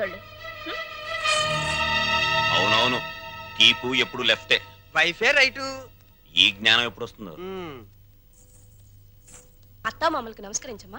పోలీసోళ్ళు అవునవును. కీపు ఎప్పుడు లెఫ్టే. వైఫే రైటు. ఈ జ్ఞానం ఎప్పుడు వస్తుందో? అత్తా మామూలుకి నమస్కరించమ్మా.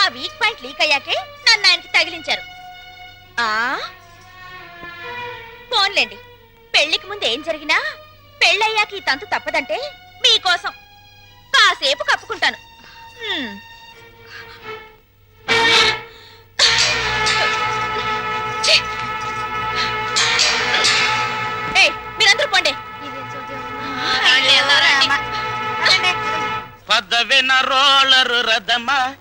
ఆ వీక్ పాయింట్ లీక్ అయ్యాకే నన్ను ఆయనకి తగిలించారు. ఆ? పోన్లేండి. పెళ్ళికి ముందు ఏం జరిగినా పెళ్ళయ్యాక ఈ తంతు తప్పదంటే మీకోసం. కాసేపు కప్పుకుంటాను. హ్మ్. ఛీ! ఏయ్, మీరందరూ పోండి. పదవిన రోలరు రథమా?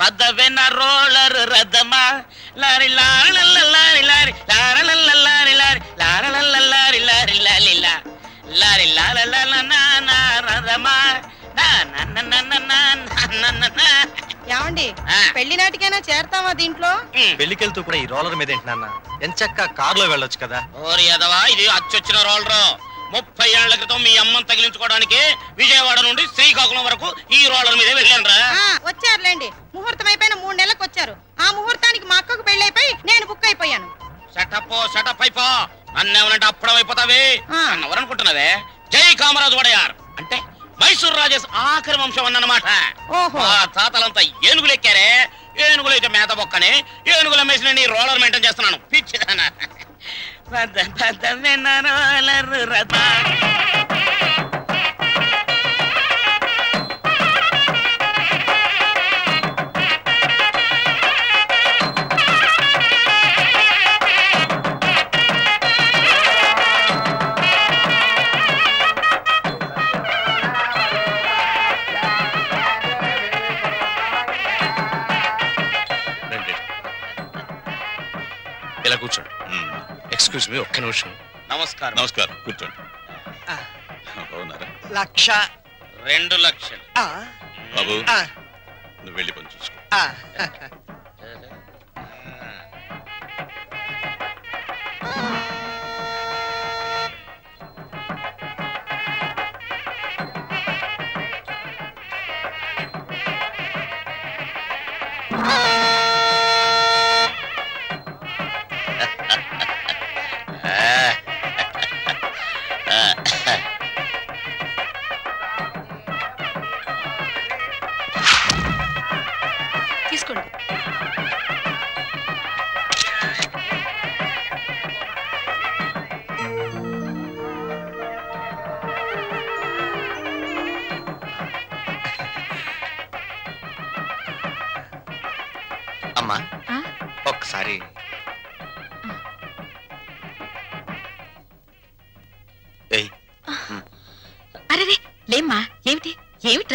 పద వెన రోలర్ రథమా. లారి లారల లారి లారి లారల లారి లారి లారల లారి లారి లాలి లారి లారల నా రథమా. ఏమండి పెళ్ళి నాటికైనా చేరతామా దీంట్లో? పెళ్ళికెళ్తూ కూడా ఈ రోలర్ మీద ఏంటి నాన్న? ఎంచక్క కారులో వెళ్ళొచ్చు కదా. ఓరి అదవా ఇది అచ్చొచ్చిన రోలరు. ముప్పై ఏళ్ళ క్రితం మీ అమ్మని తగిలించుకోవడానికి విజయవాడ నుండి శ్రీకాకుళం వరకు ఈ రోలర్ మీదే వెళ్ళాను ఆ, వచ్చారులేండి. ముహూర్తం అయిపోయిన మూడు నెలలకు వచ్చారు. ఆ ముహూర్తానికి మా అక్కకు పెళ్ళి అయిపోయి నేను బుక్ అయిపోయాను. సెటప్ సెటప్ అయిపో. నన్నేమనంటే అప్పుడం అయిపోతావే? ఆ. ఎవరనుకుంటున్నావే? జై కామరాజు వడయార్. అంటే మైసూర్ రాజేష్ ఆఖరి వంశం అన్నమాట. తాతలంతా ఏనుగులు ఎక్కారే. ఏనుగులు అయితే మేత బొక్కని ఏనుగులు అమ్మేసిన నీ రోలర్ మెయింటైన్ చేస్తున్నాను. పిచ్చిదానా. పద పద వెన్న రోలర్ రథ ఎక్స్క్యూజ్ మీ ఒక్క నిమిషం. నమస్కారం. నమస్కారం కూర్చోండి. బాగున్నారా? లక్ష. రెండు లక్షలు. ఆ, బాబు ఆ, నువ్వు వెళ్ళి పని చూసుకో. ఆ.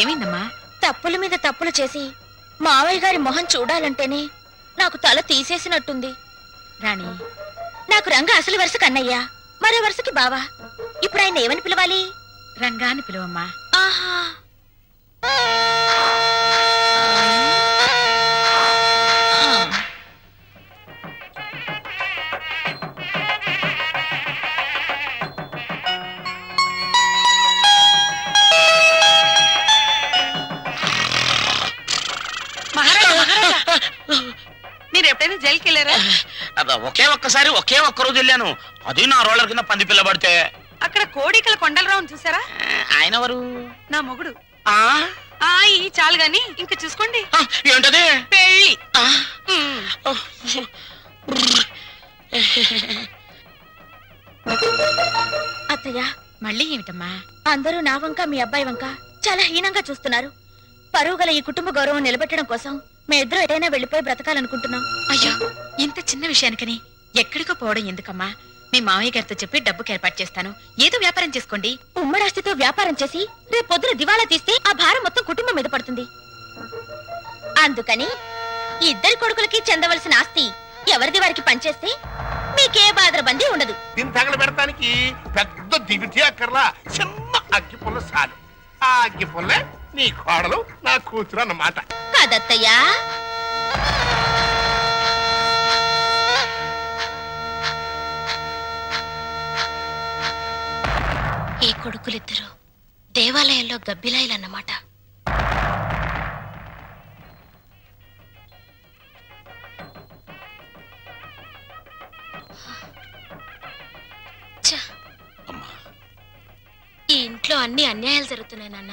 ఏమైందమ్మా? తప్పుల మీద తప్పులు చేసి మావయ్య గారి మొహం చూడాలంటేనే నాకు తల తీసేసినట్టుంది. రాణి నాకు రంగ అసలు వరుస కన్నయ్య మరో వరుసకి బావా. ఇప్పుడు ఆయన ఏమని పిలవాలి? రంగా అని పిలువమ్మా. ఆహా. జైలుకి వెళ్ళారా అబ్బా, ఒకే ఒక్కసారి ఒకే ఒక్క రోజు వెళ్ళాను. అది నా రోలర్ కింద పంది పిల్ల పడితే. అక్కడ కోడికల కొండలరావును చూసారా ఆయన ఎవరు? నా మొగుడు. ఆ? ఆ ఈ చాలు గాని ఇంకా చూసుకోండి. ఆ, ఏంటది? పెళ్ళి. ఆ, ఉమ్. అత్తయ్య మళ్ళీ ఏమిటమ్మా? అందరూ నా వంక మీ అబ్బాయి వంక చాలా హీనంగా చూస్తున్నారు. పరువు గల ఈ కుటుంబ గౌరవం నిలబెట్టడం కోసం మేమిద్దరం ఎటైనా వెళ్ళిపోయి బ్రతకాలనుకుంటున్నాం. అయ్యో ఇంత చిన్న విషయానికని. ఎక్కడికో పోవడం ఎందుకమ్మా? మీ మామయ్య గారితో చెప్పి డబ్బుకి ఏర్పాటు చేస్తాను. ఏదో వ్యాపారం చేసుకోండి. ఉమ్మడాస్తితో వ్యాపారం చేసి రేపు పొద్దున దివాలా తీస్తే ఆ భారం మొత్తం కుటుంబం మీద పడుతుంది. అందుకని ఇద్దరి కొడుకులకి చెందవలసిన ఆస్తి ఎవరిది వారికి పనిచేస్తే మీకే బాధరబందీ ఉండదు. దీన్ని తగల పెడతానికి పెద్ద దివిటి అక్కర్లా చిన్న అగ్గి పుల్ల చాలు. ఆ అగ్గి పుల్లే నీ కోడలు నా కూతురు అన్నమాట. కాదత్తయ్యా. ఈ కొడుకులిద్దరూ దేవాలయంలో గబ్బిలాయిలన్నమాట. ఈ ఇంట్లో అన్ని అన్యాయాలు జరుగుతున్నాయి నాన్న.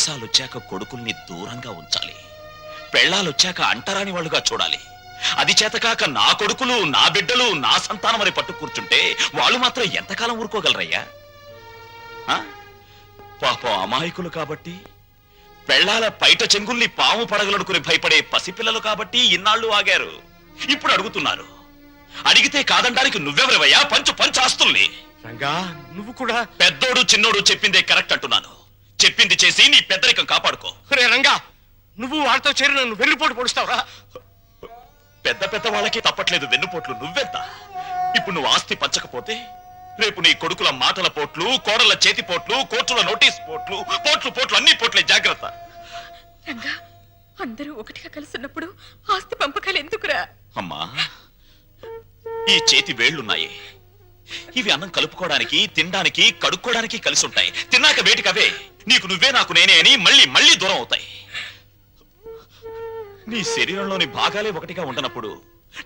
మీసాలొచ్చాక కొడుకుల్ని దూరంగా ఉంచాలి. పెళ్ళాలొచ్చాక అంటరాని వాళ్ళుగా చూడాలి. అది చేతకాక నా కొడుకులు నా బిడ్డలు నా సంతానం అని పట్టు కూర్చుంటే వాళ్ళు మాత్రం ఎంతకాలం ఊరుకోగలరయ్యా? పాపం అమాయకులు కాబట్టి పెళ్ళాల పైట చెంగుల్ని పాము పడగలనుకుని భయపడే పసిపిల్లలు కాబట్టి ఇన్నాళ్ళు ఆగారు. ఇప్పుడు అడుగుతున్నారు. అడిగితే కాదండానికి నువ్వెవరివయ్యా? పంచు పంచు ఆస్తుల్ని రంగా నువ్వు కూడా పెద్దోడు చిన్నోడు చెప్పిందే కరెక్ట్ అంటున్నాను. చెప్పింది చేసి నీ పెద్దరికం కాపాడుకో. రే రంగా నువ్వు వాళ్ళతో చేరి నన్ను వెన్నుపోటు పొడుస్తావురా? పెద్ద పెద్ద వాళ్ళకి తప్పట్లేదు వెన్నుపోట్లు నువ్వెంత? ఇప్పుడు నువ్వు ఆస్తి పంచకపోతే రేపు నీ కొడుకుల మాటల పోట్లు కోడల చేతి పోట్లు కోర్టుల నోటీస్ పోట్లు పోట్లు పోట్లు అన్ని పోట్లే జాగ్రత్త. రంగా అందరూ ఒకటిగా కలుసున్నప్పుడు ఆస్తి పంపకాలు ఎందుకురా? అమ్మా ఈ చేతి వేళ్ళున్నాయి ఇవి అన్నం కలుపుకోవడానికి తినడానికి కడుక్కోవడానికి కలిసి ఉంటాయి. తిన్నాక వేటికవే? నీకు నువ్వే నాకు నేనే అని మళ్ళీ మళ్ళీ దూరం అవుతాయి. నీ శరీరంలోని భాగాలే ఒకటిగా ఉండనప్పుడు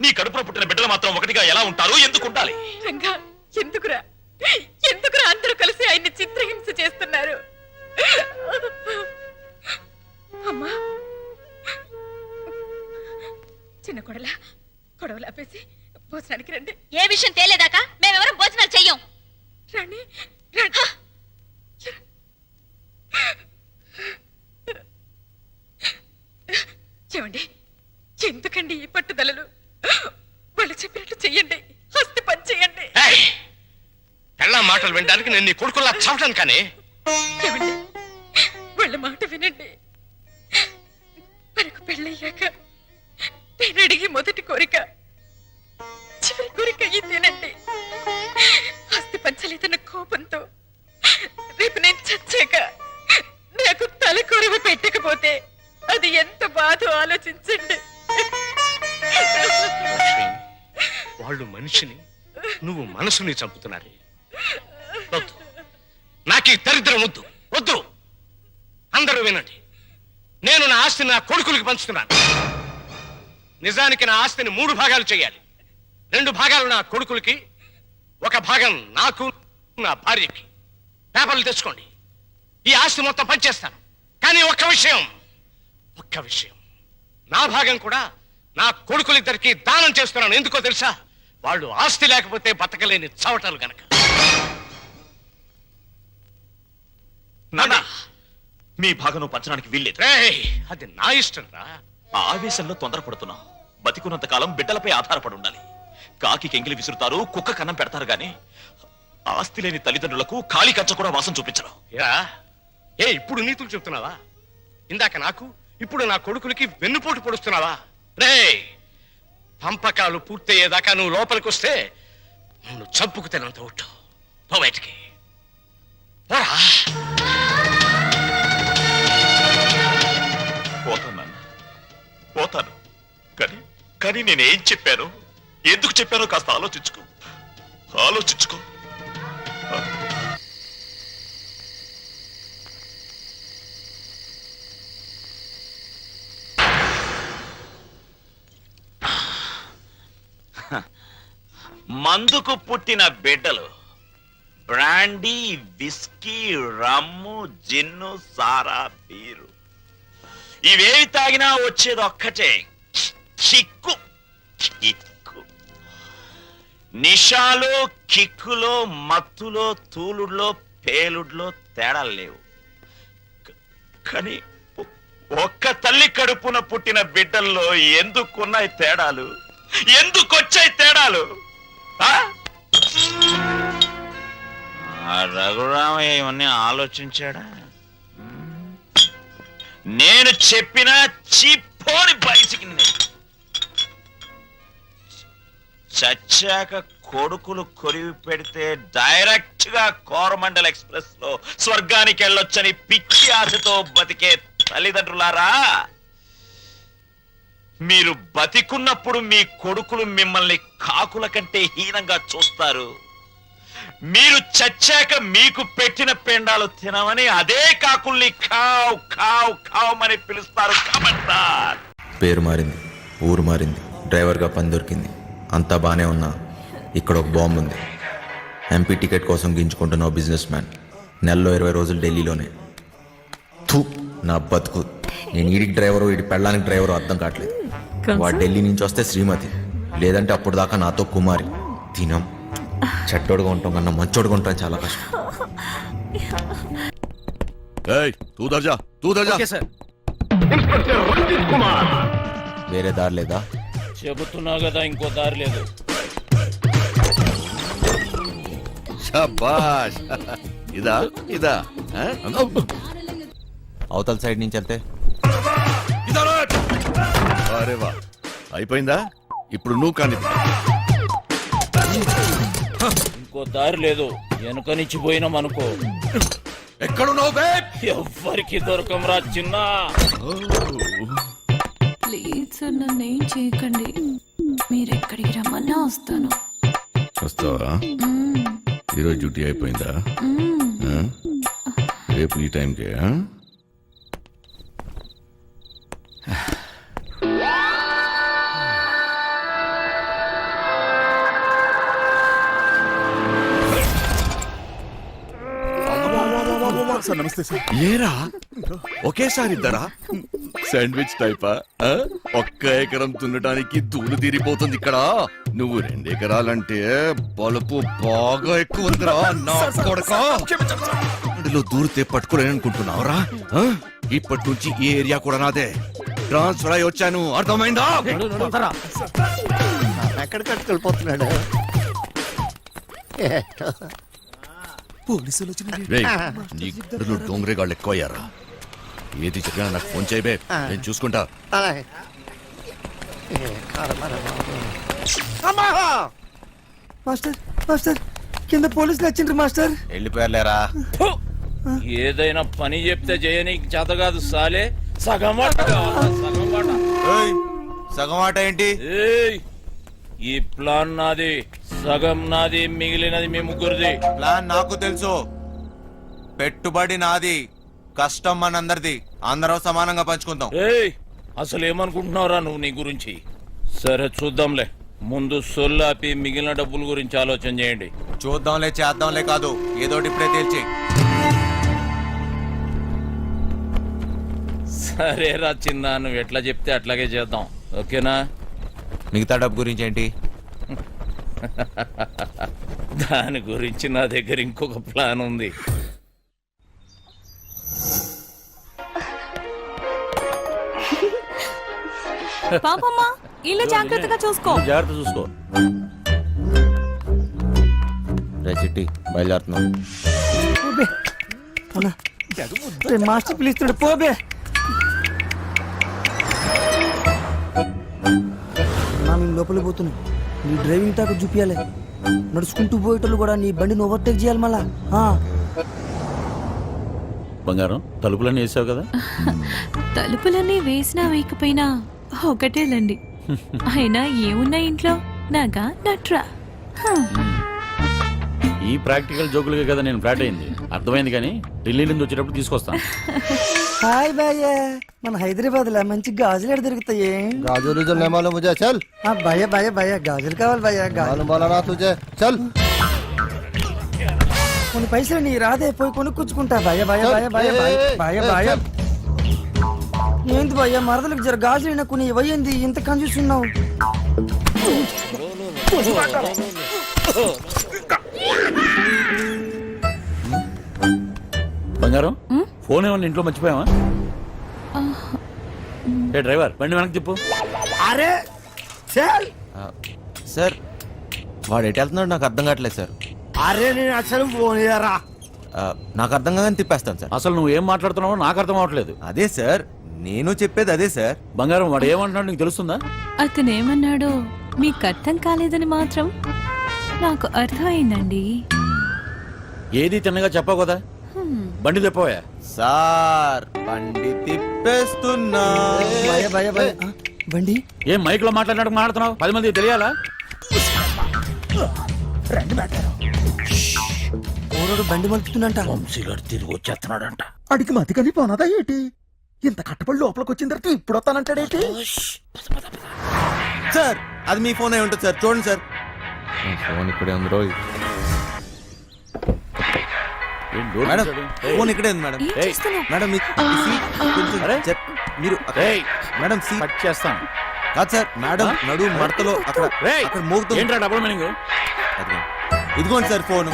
నీ కడుపులో పుట్టిన బిడ్డలు మాత్రం ఒకటిగా ఎలా ఉంటారు? ఎందుకు ఉండాలి? రంగా ఎందుకురా? ఎందుకురా అందరూ కలిసి ఆయన్ని చిత్రహింస చేస్తున్నారు? అమ్మా చిన్న కొడల కొడవలు ఆపేసి భోజనానికి రండి. ఏ విషయం తేలేదాకా? మేమెవరం భోజనాలు చెయ్యం. రండి రండి ఏమండి? ఎందుకండి ఈ పట్టుదలలు? వాళ్ళు చెప్పినట్టు చెయ్యండి. హస్తి పని చెయ్యండి. ఏయ్! పెళ్ళా మాటలు వినడానికి నేను నీ కొడుకులా చావటాను కానీ. ఏమండి? మనసుని చంపుతున్నారు? వద్దు. నాకు ఈ దరిద్రం వద్దు. వద్దు. అందరూ వినండి. నేను నా ఆస్తిని నా కొడుకులకి పంచుతున్నాను. నిజానికి నా ఆస్తిని మూడు భాగాలు చేయాలి. రెండు భాగాలు నా కొడుకులకి ఒక భాగం నాకు నా భార్యకి. పేపర్లు తెచ్చుకోండి. ఈ ఆస్తి మొత్తం పనిచేస్తాను. కానీ ఒక్క విషయం ఒక్క విషయం. నా భాగం కూడా నా కొడుకులిద్దరికి దానం చేస్తున్నాను. ఎందుకో తెలుసా? వాళ్ళు ఆస్తి లేకపోతే బతకలేని చవటలు గనక. నాన్న మీ భాగం పంచడానికి వీల్లేదు. రేయ్, అది నా ఇష్టం రా. ఆ ఆవేశంలో తొందరపడుతున్నాం. బతికున్నంత కాలం బిడ్డలపై ఆధారపడి ఉండాలి. కాకి కెంగిలి విసురుతారు కుక్క కన్నం పెడతారు గాని ఆస్తి లేని తల్లిదండ్రులకు ఖాళీ కంచ కూడా వాసం చూపించరు. యా ఏ ఇప్పుడు నీతులు చెప్తున్నావా? ఇందాక నాకు ఇప్పుడు నా కొడుకులకి వెన్నుపోటు పొడుస్తున్నావా? రే పంపకాలు పూర్తయ్యేదాకా నువ్వు లోపలికి వస్తే నన్ను చంపుకు తినంత ఒట్టు. పో బయటికి. పోరా పోతాను పోతాను. కానీ కానీ నేనేం చెప్పాను? ఎందుకు చెప్పానో కాస్త ఆలోచించుకో. ఆలోచించుకో. మందుకు పుట్టిన బిడ్డలు బ్రాండీ విస్కీ రమ్ము జిన్ను సారా బీరు. ఇవేవి తాగినా వచ్చేది ఒక్కటే. చిక్కు కిక్కు నిషాలో కిక్కులో మత్తులో తూలుడులో పేలుడులో తేడాలు లేవు. కానీ ఒక్క తల్లి కడుపున పుట్టిన బిడ్డల్లో ఎందుకున్నాయి తేడాలు? ఎందుకొచ్చాయి తేడాలు? రఘురామయ్య ఇవన్నీ ఆలోచించాడా? నేను చెప్పిన చిప్పోని బయటికి చచ్చాక కొడుకులు కొరివి పెడితే డైరెక్ట్గా కోరమండల్ ఎక్స్ప్రెస్లో స్వర్గానికి వెళ్ళొచ్చని పిచ్చి ఆశతో బతికే తల్లిదండ్రులారా? మీరు బతికున్నప్పుడు మీ కొడుకులు మిమ్మల్ని కాకుల కంటే హీనంగా చూస్తారు. మీరు చచ్చాక మీకు పెట్టిన పెండాలు తినమని అదే కాకుల్ని కావ్ కావ్ కావమని పిలుస్తారు. కమంటార్ పేరు మారింది ఊరు మారింది డ్రైవర్గా పని దొరికింది. అంతా బాగానే ఉన్నా ఇక్కడ ఒక బాంబు ఉంది. ఎంపీ టికెట్ కోసం గింజుకుంటున్న బిజినెస్ మ్యాన్ నెలలో ఇరవై రోజులు ఢిల్లీలోనే. థూ నా బతుకు. నేను ఈడికి డ్రైవరు ఇటు పెళ్ళానికి డ్రైవరు అర్థం కావట్లేదు. వాడు ఢిల్లీ నుంచి వస్తే శ్రీమతి. లేదంటే అప్పుడు దాకా నాతో కుమారి. తినం. చెట్టోడుగా ఉంటాం కన్నా మంచోడుగా ఉంటాం చాలా కష్టం. వేరే దారి లేదా? చెబుతున్నా కదా ఇంకో దారి లేదు. ఇదా ఇదా అవతల సైడ్ నుంచి వెళ్తే? అరే వా. అయిపోయిందా? ఇప్పుడు నువ్వు కానీ ఇంకో దారి లేదు. వెనుక నుంచి పోయినాం అనుకో. ఎక్కడున్నావు బే ఎవ్వరికి దొరకంరా చిన్న. ప్లీజ్ సార్ నన్ను ఏం చేయకండి. మీరు ఎక్కడికి రమ్మన్నా వస్తాను. వస్తావా. ఈరోజు డ్యూటీ అయిపోయిందా? రేపు ఈ టైంకే సార్ నమస్తే సార్. ఏరా? ఒకేసారి ఇద్దరా? శాండ్విచ్ టైపా? ఆ? ఒక్క ఎకరం దున్నడానికి దూలు తీరిపోతుంది ఇక్కడ. నువ్వు రెండు ఎకరాలంటే బలుపు బాగా ఎక్కువ ఉందిరా నా కొడకా. అందులో దూరితే పట్టుకోలేను అనుకుంటున్నావురా? ఆ? ఇప్పటి నుంచి ఈ ఏరియా కూడా నాదే. ట్రాన్స్ఫర్ అయి వచ్చాను. అర్థమైందా? ఎక్కడికి వెళ్ళిపోతున్నాడు పోలీసులు వచ్చిన రేయ్, నీ గుడ్డలు డోంగరే గాళ్ళు ఎక్కువ అయ్యారా ఏది చెప్పినా నాకు ఫోన్ చేయబే నేను చూసుకుంటా. మాస్టర్ మాస్టర్ కింద పోలీసులు వచ్చిండ్రు మాస్టర్. వెళ్ళిపోయారులేరా? ఏదైనా పని చెప్తే చేయనీకి చేత కాదు సాలే. సగం వాట. కావాలా, సగం వాట ఏయ్, సగం ఆట ఏంటి? ఏయ్! ఈ ప్లాన్ నాది సగం నాది మిగిలినది మీ ముగ్గురిది. ప్లాన్ నాకు తెలుసు. పెట్టుబడి నాది కష్టం మనందరిది. అందరం సమానంగా పంచుకుందాం. ఏయ్ అసలు ఏమనుకుంటున్నావురా నువ్వు నీ గురించి? సరే చూద్దాంలే. ముందు సొల్లాపి మిగిలిన డబ్బుల గురించి ఆలోచన చేయండి. చూద్దాంలే చేద్దాంలే కాదు. ఏదోటి ఇప్పుడే తేల్చి. సరేరా చిన్న నువ్వు ఎట్లా చెప్తే అట్లాగే చేద్దాం. ఓకేనా? మిగతా డబ్బు గురించి ఏంటి? దాని గురించి నా దగ్గర ఇంకొక ప్లాన్ ఉంది. పాపమ్మా ఇల్లు జాగ్రత్తగా చూసుకో. జాగ్రత్త చూసుకో. రే చిట్టి బయలుదేరుతున్నాం. మాస్టర్ పిలుస్తున్నాడు పోబే మేము లోపలికి పోతున్నాం. నీ డ్రైవింగ్ టాక్ చూపించాలి నడుచుకుంటూ పోయేటోళ్ళు కూడా నీ బండిని ఓవర్టేక్ చేయాలి మళ్ళా. ఆ. బంగారం తలుపులన్నీ వేసావు కదా? తలుపులన్నీ వేసినా వేయకపోయినా ఒకటేలండి అయినా ఏమున్నా ఇంట్లో? నాగా నట్రా. హ. ఈ ప్రాక్టికల్ జోకులుగా కదా నేను ఫ్లాట్ అయింది. అర్థమైంది కానీ ఢిల్లీ నుంచి వచ్చేటప్పుడు తీసుకొస్తాను. హాయ్ భయ్య మన హైదరాబాద్ లో మంచి గాజులు ఎక్కడ దొరుకుతాయి गाजर उजर नहीं मालूम मुझे चल ఆ, భయ్య భయ్య భయ్య గాజులు కావాలి భయ్య గాజులు मालूम वाला ना तुझे चल కొన్ని పైసలు నీ రాదే పోయి కొనుక్కుంటా భయ భయ భయ భయ భయ భయ భయ ఏంది భయ్య మరదలకు జర గాజులు కొన్ని ఇవ్వయింది ఇంత కన్ఫ్యూజ్ ఉన్నావు బంగారం ఫోన్ ఏమన్నా ఇంట్లో మర్చిపోయావా? ఏ డ్రైవర్ బండి వెనక్కి తిప్పు. అరే చల్ సార్ వాడు ఎటు వెళ్తున్నాడు నాకు అర్థం కావట్లేదు సార్. అరే నేను అసలు ఫోన్ చేయరా? నాకు అర్థం కాదని తిప్పేస్తాను సార్. అసలు నువ్వు ఏం మాట్లాడుతున్నావో నాకు అర్థం అవ్వట్లేదు అదే సార్. నేను చెప్పేది అదే సార్. బంగారం వాడు ఏమంటున్నాడు నీకు తెలుస్తుందా? అతనేమన్నాడో మీకు అర్థం కాలేదని మాత్రం నాకు అర్థమైందండి. ఏది తిన్నగా చెప్పావు కదా? బండి తిప్పవా సార్ బండి తిప్పేస్తున్నా. భయ భయ భయ. ఆ, బండి? ఏం మైక్లో మాట్లాడినట్టు మాట్లాడుతున్నావు? పది మంది తెలియాలా? ఓరోడు బండి మలుపుతుందంట. వంశీగారు తిరిగి వచ్చేస్తున్నాడంట. అడిగి మతికని పోనదా ఏంటి? ఇంత కట్టబడి లోపలికి వచ్చిన తర్వాత ఇప్పుడు వస్తానంటాడేంటి సార్ అది మీ ఫోన్ అయి ఉంటుంది సార్. చూడండి సార్. ఫోన్ ఇక్కడే ఉంది రోజు ఏం డోర్ మేడం? ఫోన్ ఇక్కడే ఉంది మేడం. ఏం ఏయ్. చేస్తున్నావు? మేడం మీ మీ సీట్ కొంచెం అరే. చెప్- మీరు అక్కడ- మేడం కట్ చేస్తాను. కాదు సార్ మేడం నడు మడతలో అక్కడ రేయ్, అక్కడ మోగుతుంది. ఏంట్రా డబుల్ మీనింగ్? అదిగో. ఇదిగోండి సార్ ఫోన్.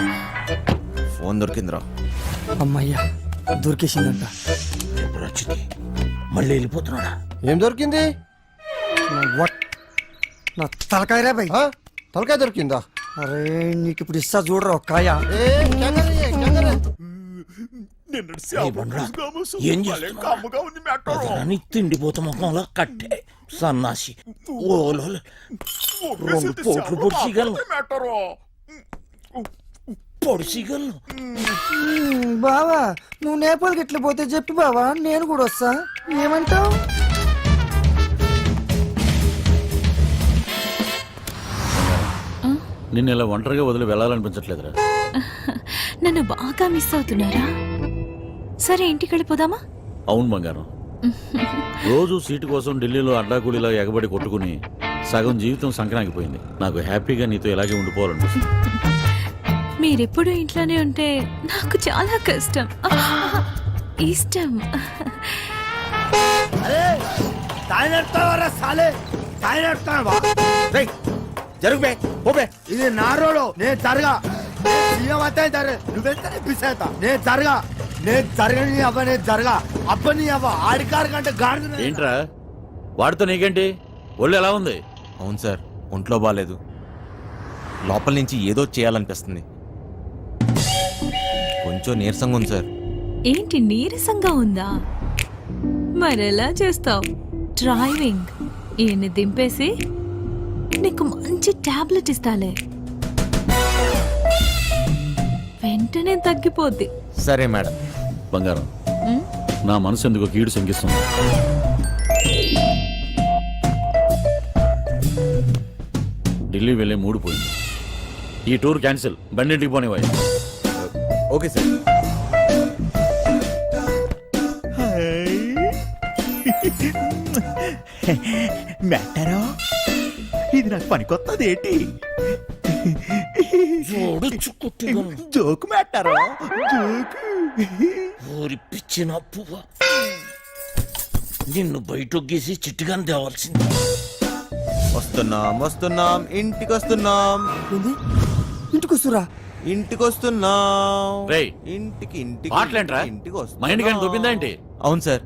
ఫోన్ దొరికిందిరా. అమ్మయ్యా దొరికేసిందంట. మళ్ళీ వెళ్ళిపోతున్నాడా? ఏం దొరికింది? నా వట్ నా తలకాయ ఆ? దొరికిందా? అరే నీకు ఇప్పుడు ఇస్తా చూడరా ఒక్కాయ ఏ, క్యా ఏం చేస్తున్నావు? తిండిపోత ముఖంలో కట్టే సన్నాసి. ఓలో రెండు పోట్లు పొడిచిగలను పొడిచిగలను బావా నువ్వు నేపాల్కి ఎట్లా పోతే చెప్పు బావా నేను కూడా వస్తా. ఏమంటావు? నిన్ను ఇలా ఒంటరిగా వదిలి వెళ్ళాలనిపించట్లేదురా. నన్ను బాగా మిస్ అవుతున్నారా? సరే ఇంటికి వెళ్ళిపోదామా? అవును బంగారం. రోజు సీటు కోసం ఢిల్లీలో అడ్డాకూలీలా ఎగబడి కొట్టుకుని సగం జీవితం సంక్రాంతిపోయింది నాకు హ్యాపీగా నీతో ఇలాగే ఉండిపోవాలనిపిస్తుంది. మీరెప్పుడు ఇంట్లోనే ఉంటే నాకు చాలా కష్టం. ఇష్టం. జరుగు ఇది నా రోడు నేను జరగా. సీఎం అయితే జరగ. నువ్వెంత నేను జరగా. నేను జరగని అవ్వ నేను జరగా. అబ్బని అవ్వ ఆడికారు కంటే గాడిద ఏంట్రా? వాడితో నీకేంటి? ఒళ్ళు ఎలా ఉంది? అవును సార్ ఒంట్లో బాగాలేదు లోపల నుంచి ఏదో చేయాలనిపిస్తుంది. కొంచెం నీరసంగా ఉంది సార్. ఏంటి నీరసంగా ఉందా? మరెలా చేస్తావు? డ్రైవింగ్. ఈయన్ని దింపేసి నీకు మంచి టాబ్లెట్ ఇస్తాలే. వెంటనే తగ్గిపోద్ది. సరే మేడం. బంగారం. నా మనసు ఎందుకు కీడు శంకిస్తుంది. ఢిల్లీ వెళ్ళే మూడు పోయింది. ఈ టూర్ క్యాన్సిల్. బండింటికి పోనివ్వాలి ఓకే సార్. మెట్టారో ఇది నాకు పనికొత్తది ఏంటి? జోకు మెట్టారో జోకు. ఊరి పిచ్చిన పువ్వ నిన్ను బయట గీసి చిట్టుగాని తేవాల్సింది. వస్తున్నాం వస్తున్నాం ఇంటికి వస్తున్నాం ఇంటికి వస్తురా ఇంటికి వస్తున్నాం రేయ్, ఇంటికి ఇంటికి పాటలేంట్రా? ఇంటికి వస్తున్నాం. మైండ్ కానీ దొబ్బిందా ఏంటి? అవును సార్.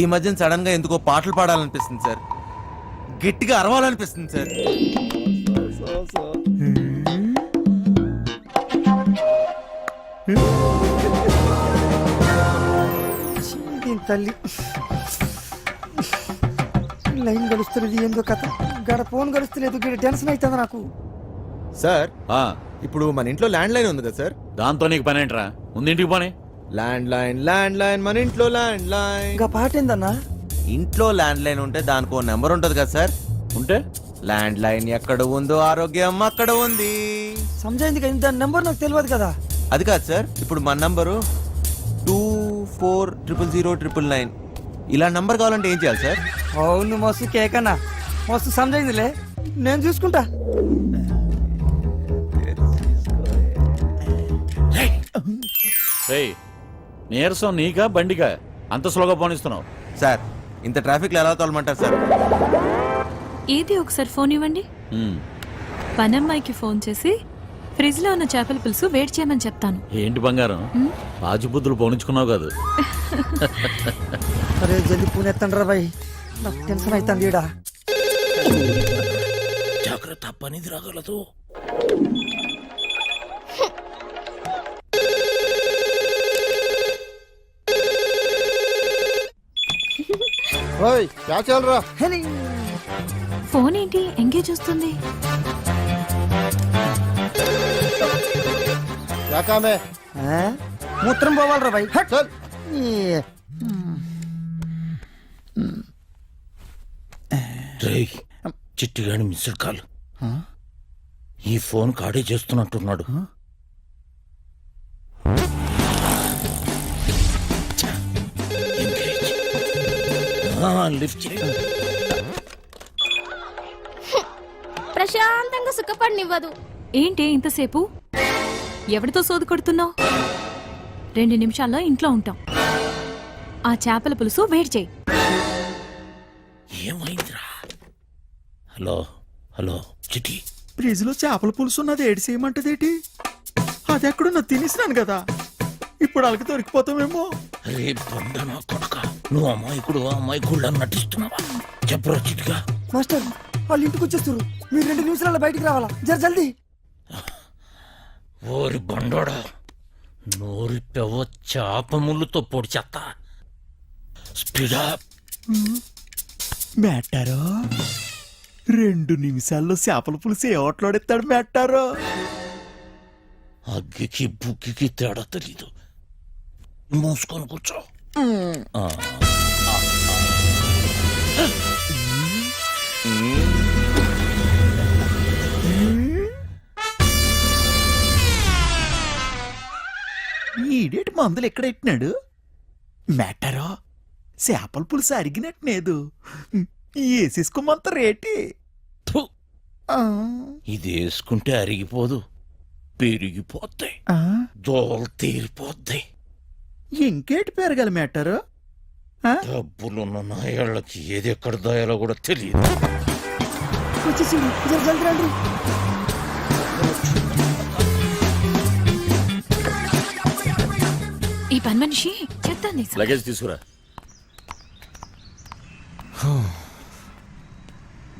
ఈ మధ్యన సడన్గా ఎందుకో పాటలు పాడాలనిపిస్తుంది సార్. గట్టిగా అరవాలనిపిస్తుంది సార్. తల్లి. లైన్ గడుస్తున్నది ఏందో కథ. గడ ఫోన్ గడుస్తలేదు గడ టెన్షన్ అవుతుంది నాకు. సార్ ఆ, ఇప్పుడు మన ఇంట్లో ల్యాండ్ లైన్ ఉంది కదా సార్? దాంతో నీకు పని ఏంట్రా? ముందు ఇంటికి పోనీ. ల్యాండ్ లైన్ ల్యాండ్ లైన్ మన ఇంట్లో ల్యాండ్ లైన్ ఇంకా పాట ఏందన్నా? ఇంట్లో ల్యాండ్ లైన్ ఉంటే దానికి ఓ నెంబర్ ఉంటది కదా సార్? ఉంటే? ల్యాండ్ లైన్ ఎక్కడ ఉందో ఆరోగ్యం అక్కడ ఉంది. సమజైంది కదా దాని నెంబర్ నాకు తెలియదు కదా. అది కాదు సార్ ఇప్పుడు మన number four triple zero triple nine ఇలా నంబర్ కావాలంటే ఏం చేయాలి సార్ అవును మస్తు కేకన్నా మస్తు సమజైందిలే నేను చూసుకుంటా రేయ్ నీరసం నీకా బండికా అంత స్లోగా పోనిస్తున్నావు సార్ ఇంత ట్రాఫిక్లో ఎలా తోలమంటారు సార్ ఏది ఒకసారి ఫోన్ ఇవ్వండి ఉమ్, పనమ్మాయికి ఫోన్ చేసి ఫ్రిడ్జ్లో ఉన్న చేపల పులుసు వేడి చేయమని చెప్తాను. ఏంటి బంగారం? రాజుబుద్ధులు పోనించుకున్నావు కాదు. అరే జల్ది పూణె బాయ్. నాకు టెన్షన్ అవుతుంది ఈడ. జాగ్రత్త పనిది రాగలదు ఓయ్ క్యా ఫోన్ ఏంటి? ఎంగేజ్ వస్తుంది నాకామే మూత్రం పోవాలరా భయ్ రేయ్ చిట్టిగాని మిస్డ్ కాల్. ఈ ఫోన్ కాడే చేస్తున్నట్టున్నాడు. లిఫ్ట్ ప్రశాంతంగా సుఖపడినివ్వదు. ఏంటి ఇంతసేపు? ఎవరితో సోది కొడుతున్నావు? రెండు నిమిషాల్లో ఇంట్లో ఉంటాం. ఆ చేపల పులుసు వేడి చేయి. ఏమైందిరా? హలో హలో చిటి ఫ్రిడ్జ్లో చేపల పులుసు ఉన్నది ఏడు చేయమంటదేటి అది ఎక్కడున్నా తినేసినాను కదా. ఇప్పుడు వాళ్ళకి దొరికిపోతామేమో. రే బండ నా కొడక? నువ్వు అమాయకుడు అమాయకుడు నటిస్తున్నావా చెప్పరా చిటిగా మాస్టర్ వాళ్ళు ఇంటికి వచ్చేస్తారు మీరు రెండు నిమిషాలలో బయటికి రావాలా? జర జల్దీ. ఓరి బండోడా నోరి పెవ చాప ముళ్ళుతో పొడి చెత్త. స్పీడా మెట్టారో రెండు నిమిషాల్లో చేపల పులుసు ఏ ఓట్లాడెత్తాడు మెట్టారో అగ్గికి బుగ్గికి తేడా తెలీదు. మూసుకొని కూర్చో. ఆ, ఈడేటి మందులు ఎక్కడ ఎట్టినాడు? మెట్టారో చేపల పులుసు అడిగినట్లేదు వేసేసుకోమంత రేటి. ఇది వేసుకుంటే అరిగిపోదు. పెరిగిపోద్ది దోలు తీరిపోద్ది ఇంకేటి పెరగల మ్యాటర్? డబ్బులున్న నాయాళ్ళకి ఏది ఎక్కడ దాయాలో కూడా తెలియదు. ఈ పని మనిషి చెత్తంది లగేజ్ తీసుకురా.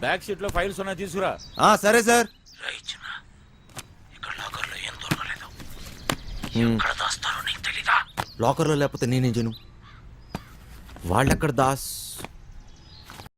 బ్యాక్ సీట్లో ఫైల్స్ ఉన్నా తీసుకురా. ఆ సరే సార్. ఇక్కడ లాకర్లో ఏం దొరకలేదు. ఎక్కడ దాస్తారో నీకు తెలీదా? లాకర్లో లేకపోతే నేనేం చేయను? వాళ్ళెక్కడ దాస్